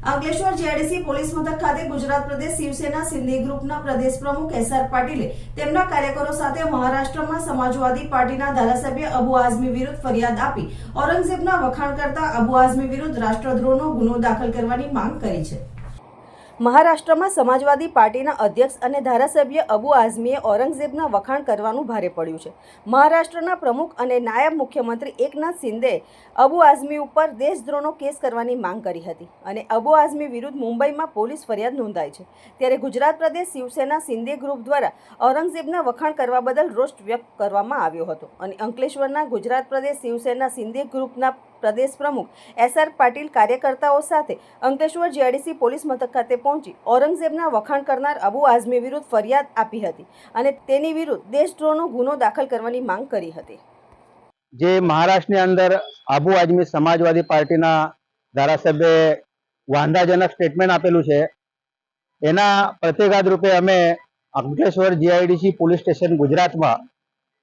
Ankleshwar JDC police મથક ખાતે ગુજરાત પ્રદેશ શિવસેના સિંધી ગ્રુપના પ્રદેશ પ્રમુખ એસ આર પાટીલે તેમના કાર્યકરો સાથે મહારાષ્ટ્રમાં સમાજવાદી પાર્ટીના ધારાસભ્ય અબુ આઝમી વિરુદ્ધ ફરિયાદ આપી ઔરંગઝેબના વખાણ કરતા અબુ આઝમી વિરુદ્ધ રાષ્ટ્રદ્રોહનો ગુનો દાખલ કરવાની માંગ કરી છે. મહારાષ્ટ્રમાં સમાજવાદી પાર્ટીના અધ્યક્ષ અને ધારાસભ્ય અબુ આઝમીએ ઔરંગઝેબના વખાણ કરવાનું ભારે પડ્યું છે. મહારાષ્ટ્રના પ્રમુખ અને નાયબ મુખ્યમંત્રી એકનાથ શિંદે અબુ આઝમી ઉપર દેશદ્રોહનો કેસ કરવાની માંગ કરી હતી અને અબુ આઝમી વિરુદ્ધ મુંબઈમાં પોલીસ ફરિયાદ નોંધાઈ છે. ત્યારે ગુજરાત પ્રદેશ શિવસેના શિંદે ગ્રુપ દ્વારા ઔરંગઝેબના વખાણ કરવા બદલ રોષ વ્યક્ત કરવામાં આવ્યો હતો અને અંકલેશ્વરના ગુજરાત પ્રદેશ શિવસેના શિંદે ગ્રુપના પ્રદેશ પ્રમુખ એસ આર પાટીલ કાર્યકર્તાઓ સાથે અંકલેશ્વર જીઆઈડીસી પોલીસ મથક ખાતે પહોંચી ઔરંગઝેબના વખાણ કરનાર અબુ આઝમી વિરુદ્ધ ફરિયાદ આપી હતી અને તેની વિરુદ્ધ દેશદ્રોહનો ગુનો દાખલ કરવાની માંગ કરી હતી. જે મહારાષ્ટ્રની અંદર આબુ આઝમી સમાજવાદી પાર્ટીના ધારાસભ્યે વાંધાજનક સ્ટેટમેન્ટ આપેલું છે. એના પ્રતિઘાત રૂપે અમે અંકલેશ્વર જીઆઈડીસી પોલીસ સ્ટેશન ગુજરાતમાં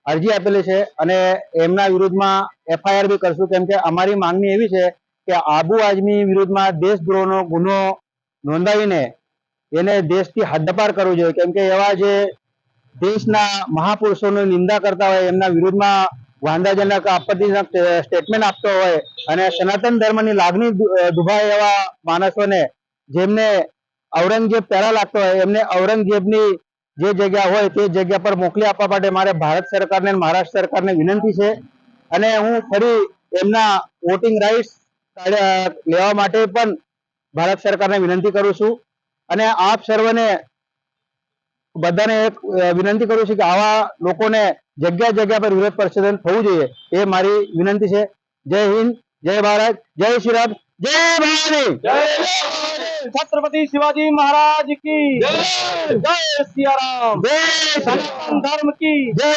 અરજી આપેલી છે અને એમના વિરુદ્ધમાં એફઆઈઆર બી કરશું. કેમ કે અમારી માંગણી એવી છે કે આબુ આઝમી વિરુદ્ધમાં દેશદ્રોહનો ગુનો નોંધાવીને એને દેશથી હદ્દપાર કરવો જોઈએ. કેમ કે એવા જે દેશના મહાપુરુષોની નિંદા કરતા હોય, એમના વિરુદ્ધમાં વાંધાજનક આપત્તિજનક સ્ટેટમેન્ટ આપતો હોય અને સનાતન ધર્મની લાગણી દુભાય એવા માણસોને જેમને ઔરંગઝેબ પહેલા લાગતો હોય, એમને ઔરંગઝેબની જે જગ્યા હોય તે જગ્યા પર મોકલી આપવા માટે મારે ભારત સરકારને મહારાષ્ટ્ર સરકારને વિનંતી છે. અને હું ફરી એમના વોટિંગ રાઇટ્સ લેવા માટે પણ ભારત સરકારને વિનંતી કરું છું. અને આપ સર્વને બધાને એક વિનંતી કરું છું કે આવા લોકોને જગ્યા જગ્યા પર વિરોધ પ્રદર્શન થવું જોઈએ, એ મારી વિનંતી છે. જય હિન્દ, જય ભારત, જય શ્રી રામ. જય ભારત છત્રપતિ શિવાજી મહારાજ કી જય જય સિયારામ જય સનાતન ધર્મ કી જય